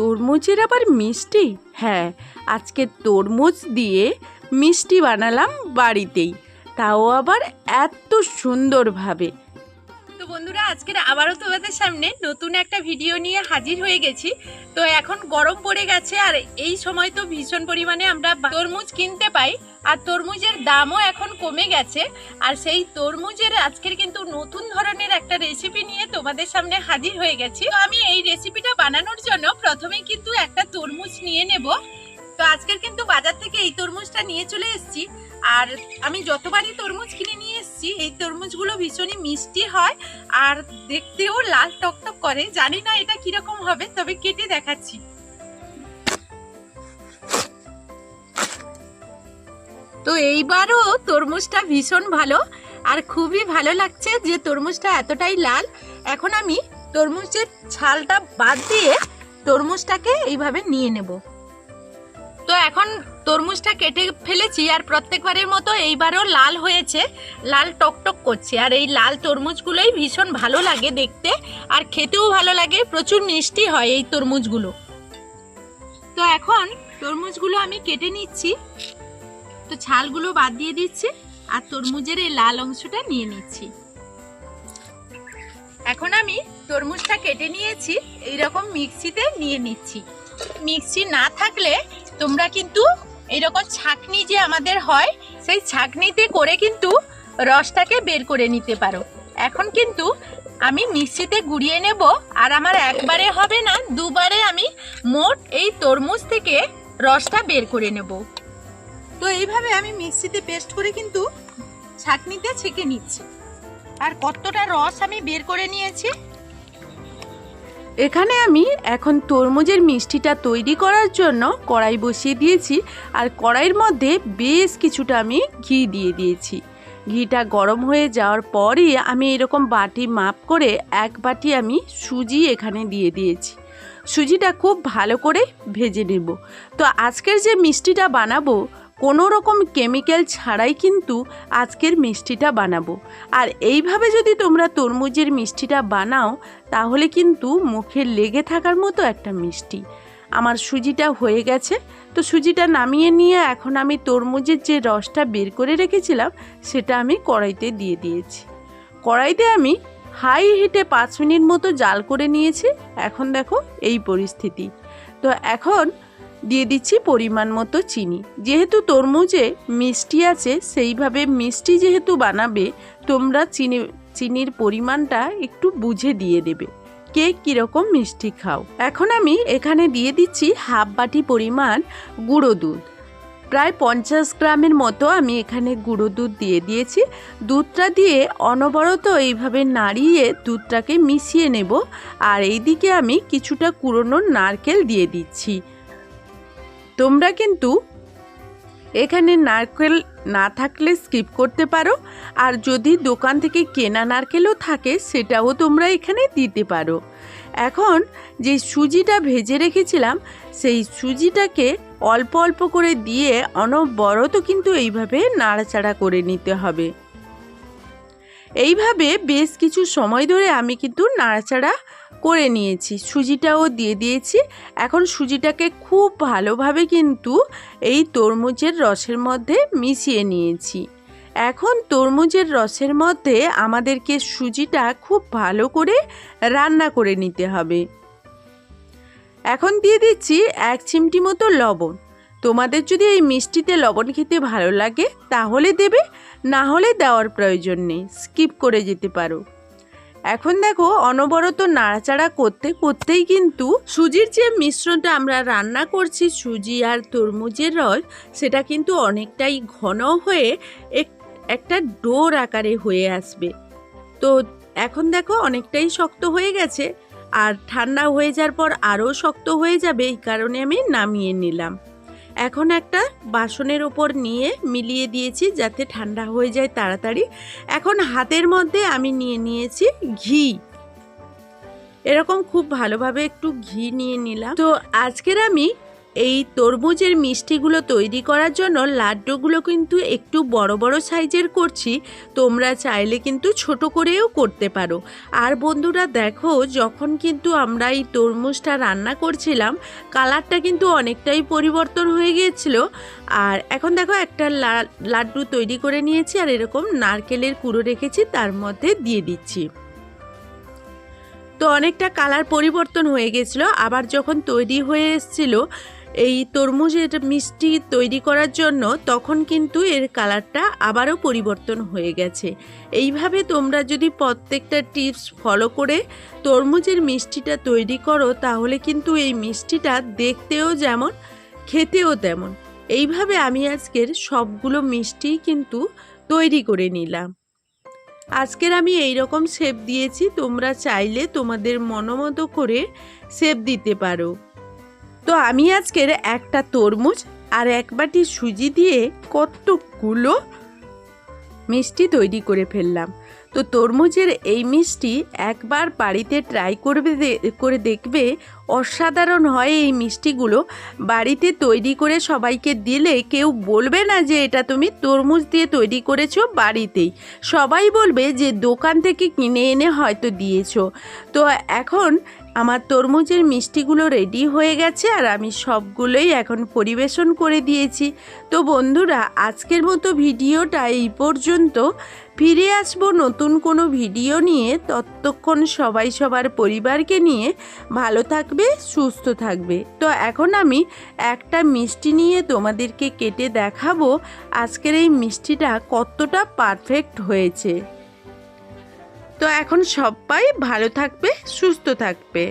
তরমুজের আবার মিষ্টি? হ্যাঁ আজকে তরমুজ দিয়ে মিষ্টি বানালাম বাড়িতেই। তাও আবার এত সুন্দরভাবে। বন্ধুরা, আজকের আবারও তোমাদের সামনে নতুন একটা ভিডিও নিয়ে হাজির হয়ে গেছি। তো এখন গরম পড়ে গেছে আর এই সময় তো ভীষণ পরিমাণে আমরা তরমুজ কিনতে পাই আর তরমুজের দামও এখন কমে গেছে। আর সেই তরমুজের আজকের কিন্তু নতুন ধরনের একটা রেসিপি নিয়ে তোমাদের সামনে হাজির হয়ে গেছি। তো আমি এই রেসিপিটা বানানোর জন্য প্রথমেই কিন্তু একটা তরমুজ নিয়ে নেব। তো আজকের কিন্তু বাজার থেকে এই তরমুজটা নিয়ে চলে এসেছি। আর আমি যতবারই তরমুজ কিনে নিয়ে এসেছি এই তরমুজগুলো ভীষণই মিষ্টি হয় আর দেখতেও লাল টকটক করে। জানি না এটা কীরকম হবে, তবে কেটে দেখাচ্ছি। তো এইবারও তরমুজটা ভীষণ ভালো আর খুবই ভালো লাগছে যে তরমুজটা এতটাই লাল। এখন আমি তরমুজের ছালটা বাদ দিয়ে তরমুজটাকে এইভাবে নিয়ে নেব। তো এখন তরমুজটা কেটে ফেলেছি আর প্রত্যেকবারের মতো এইবারও লাল হয়েছে, লাল টকটক করছে। আর এই লাল তরমুজগুলোই ভীষণ ভালো লাগে দেখতে আর খেতেও ভালো লাগে, প্রচুর মিষ্টি হয় এই তরমুজগুলো। তো এখন তরমুজগুলো আমি কেটে নিচ্ছি। তো ছালগুলো বাদ দিয়ে দিচ্ছি আর তরমুজের এই লাল অংশটা নিয়ে নিচ্ছি। এখন আমি তরমুজটা কেটে নিয়েছি, এইরকম মিক্সিতে নিয়ে নিচ্ছি। মিক্সি না থাকলে তোমরা কিন্তু এইরকম ছাকনি যে আমাদের হয়, সেই ছাকনিতে করে কিন্তু রসটাকে বের করে নিতে পারো। এখন কিন্তু আমি মিক্সিতে গুঁড়িয়ে নেব, আর আমার একবারে হবে না, দুবারে আমি মোট এই তরমুজ থেকে রসটা বের করে নেব। তো এইভাবে আমি মিক্সিতে পেস্ট করে কিন্তু ছাকনিতে ছেঁকে নিচ্ছি। আর কতটা রস আমি বের করে নিয়েছি এখানে আমি এখন তরমুজের মিষ্টিটা তৈরি করার জন্য কড়াই বসিয়ে দিয়েছি আর কড়াইয়ের মধ্যে বেশ কিছুটা আমি ঘি দিয়ে দিয়েছি। ঘিটা গরম হয়ে যাওয়ার পরই আমি এরকম বাটি মাপ করে এক বাটি আমি সুজি এখানে দিয়ে দিয়েছি। সুজিটা খুব ভালো করে ভেজে নেব। তো আজকের যে মিষ্টিটা বানাবো কোনো রকম কেমিক্যাল ছাড়াই কিন্তু আজকের মিষ্টিটা বানাবো। আর এইভাবে যদি তোমরা তরমুজের মিষ্টিটা বানাও, তাহলে কিন্তু মুখে লেগে থাকার মতো একটা মিষ্টি। আমার সুজিটা হয়ে গেছে। তো সুজিটা নামিয়ে নিয়ে এখন আমি তরমুজের যে রসটা বের করে রেখেছিলাম, সেটা আমি কড়াইতে দিয়ে দিয়েছি। কড়াইতে আমি হাই হিটে পাঁচ মিনিট মতো জাল করে নিয়েছি। এখন দেখো এই পরিস্থিতি। তো এখন দিয়ে দিচ্ছি পরিমাণ মতো চিনি। যেহেতু তরমুজে মিষ্টি আছে, সেইভাবে মিষ্টি যেহেতু বানাবে, তোমরা চিনি, চিনির পরিমাণটা একটু বুঝে দিয়ে দেবে। কে কীরকম মিষ্টি খাও? এখন আমি এখানে দিয়ে দিচ্ছি হাফ বাটি পরিমাণ গুঁড়ো দুধ। প্রায় পঞ্চাশ গ্রামের মতো আমি এখানে গুঁড়ো দুধ দিয়ে দিয়েছি। দুধটা দিয়ে অনবরত এইভাবে নাড়িয়ে দুধটাকে মিশিয়ে নেব। আর এইদিকে আমি কিছুটা কুড়োনো নারকেল দিয়ে দিচ্ছি। তোমরা কিন্তু এখানে নারকেল না থাকলে স্কিপ করতে পারো, আর যদি দোকান থেকে কেনা নারকেলও থাকে, সেটাও তোমরা এখানে দিতে পারো। এখন যে সুজিটা ভেজে রেখেছিলাম, সেই সুজিটাকে অল্প অল্প করে দিয়ে অনবরত কিন্তু এইভাবে নাড়াচাড়া করে নিতে হবে। এইভাবে বেশ কিছু সময় ধরে আমি কিন্তু নাড়াচাড়া করে নিয়েছি। সুজিটাও দিয়ে দিয়েছি। এখন সুজিটাকে খুব ভালোভাবে কিন্তু এই তরমুজের রসের মধ্যে মিশিয়ে নিয়েছি। এখন তরমুজের রসের মধ্যে আমাদেরকে সুজিটা খুব ভালো করে রান্না করে নিতে হবে। এখন দিয়ে দিচ্ছি এক চিমটি মতো লবণ। তোমাদের যদি এই মিষ্টিতে লবণ খেতে ভালো লাগে, তাহলে দেবে, না হলে দেওয়ার প্রয়োজন নেই। স্কিপ করে যেতে পারো। এখন দেখো অনবরত নাড়াচাড়া করতে করতেই কিন্তু সুজির যে মিশ্রণটা আমরা রান্না করছি, সুজি আর তরমুজের রস, সেটা কিন্তু অনেকটাই ঘন হয়ে এক- একটা ডোর আকারে হয়ে আসবে। তো এখন দেখো অনেকটাই শক্ত হয়ে গেছে, আর ঠান্ডা হয়ে যাওয়ার পর আরও শক্ত হয়ে যাবে, এই কারণে আমি নামিয়ে নিলাম। এখন একটা বাসনের ওপর নিয়ে মিলিয়ে দিয়েছি যাতে ঠান্ডা হয়ে যায় তাড়াতাড়ি। এখন হাতের মধ্যে আমি নিয়ে নিয়েছি ঘি। এরকম খুব ভালোভাবে একটু ঘি নিয়ে নিলাম। তো আজকের আমি এই তরমুজের মিষ্টিগুলো তৈরি করার জন্য লাড্ডুগুলো কিন্তু একটু বড় বড় সাইজের করছি, তোমরা চাইলে কিন্তু ছোট করেও করতে পারো। আর বন্ধুরা দেখো, যখন কিন্তু আমরা এই তরমুজটা রান্না করছিলাম, কালারটা কিন্তু অনেকটাই পরিবর্তন হয়ে গিয়েছিল। আর এখন দেখো, একটা লাড্ডু তৈরি করে নিয়েছি আর এরকম নারকেলের কুড়ো রেখেছি, তার মধ্যে দিয়ে দিচ্ছি। তো অনেকটা কালার পরিবর্তন হয়ে গেছিল আবার যখন তৈরি হয়ে এসেছিল এই তরমুজের মিষ্টি তৈরি করার জন্য তখন কিন্তু এর কালারটা আবারও পরিবর্তন হয়ে গেছে। এইভাবে তোমরা যদি প্রত্যেকটা টিপস ফলো করে তরমুজের মিষ্টিটা তৈরি করো, তাহলে কিন্তু এই মিষ্টিটা দেখতেও যেমন, খেতেও তেমন। এইভাবে আমি আজকের সবগুলো মিষ্টি কিন্তু তৈরি করে নিলাম। আজকের আমি এই রকম শেপ দিয়েছি, তোমরা চাইলে তোমাদের মনোমতো করে শেপ দিতে পারো। তো আমি আজকের একটা তরমুজ আর এক বাটি সুজি দিয়ে কতগুলো মিষ্টি তৈরি করে ফেললাম। তো তরমুজের এই মিষ্টি একবার বাড়িতে ট্রাই করবে করে দেখবে অসাধারণ হয় এই মিষ্টিগুলো। বাড়িতে তৈরি করে সবাইকে দিলে কেউ বলবে না যে এটা তুমি তরমুজ দিয়ে তৈরি করেছ বাড়িতেই। সবাই বলবে যে দোকান থেকে কিনে এনে হয়তো দিয়েছ। তো এখন আমার তরমুজের মিষ্টিগুলো রেডি হয়ে গেছে আর আমি সবগুলোই এখন পরিবেশন করে দিয়েছি। তো বন্ধুরা, আজকের মতো ভিডিওটা এই পর্যন্ত। ফিরে আসব নতুন কোনো ভিডিও নিয়ে। ততক্ষণ সবাই সবার পরিবারকে নিয়ে ভালো থাকবে, সুস্থ থাকবে। তো এখন আমি একটা মিষ্টি নিয়ে তোমাদেরকে কেটে দেখাবো। আজকের এই মিষ্টিটা কতটা পারফেক্ট হয়েছে। তো এখন সবাই ভালো থাকবে সুস্থ থাকবে।